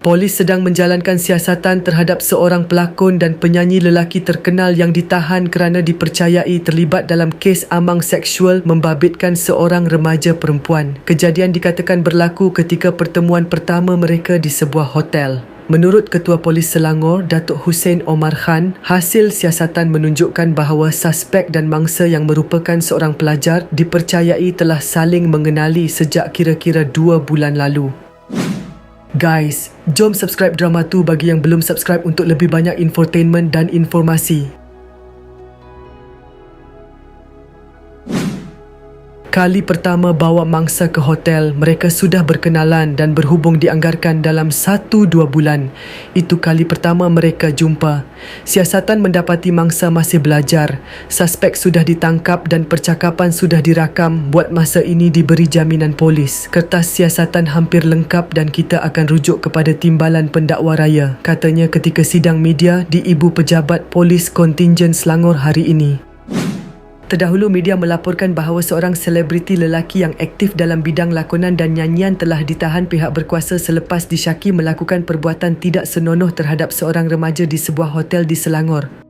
Polis sedang menjalankan siasatan terhadap seorang pelakon dan penyanyi lelaki terkenal yang ditahan kerana dipercayai terlibat dalam kes amang seksual membabitkan seorang remaja perempuan. Kejadian dikatakan berlaku ketika pertemuan pertama mereka di sebuah hotel. Menurut Ketua Polis Selangor, Datuk Hussein Omar Khan, hasil siasatan menunjukkan bahawa suspek dan mangsa yang merupakan seorang pelajar dipercayai telah saling mengenali sejak kira-kira dua bulan lalu. Guys, jom subscribe drama tu bagi yang belum subscribe untuk lebih banyak infotainment dan informasi. Kali pertama bawa mangsa ke hotel, mereka sudah berkenalan dan berhubung dianggarkan dalam 1-2 bulan. Itu kali pertama mereka jumpa. Siasatan mendapati mangsa masih belajar. Suspek sudah ditangkap dan percakapan sudah dirakam buat masa ini diberi jaminan polis. Kertas siasatan hampir lengkap dan kita akan rujuk kepada timbalan pendakwa raya. Katanya ketika sidang media di Ibu Pejabat Polis Kontingen Selangor hari ini. Terdahulu media melaporkan bahawa seorang selebriti lelaki yang aktif dalam bidang lakonan dan nyanyian telah ditahan pihak berkuasa selepas disyaki melakukan perbuatan tidak senonoh terhadap seorang remaja di sebuah hotel di Selangor.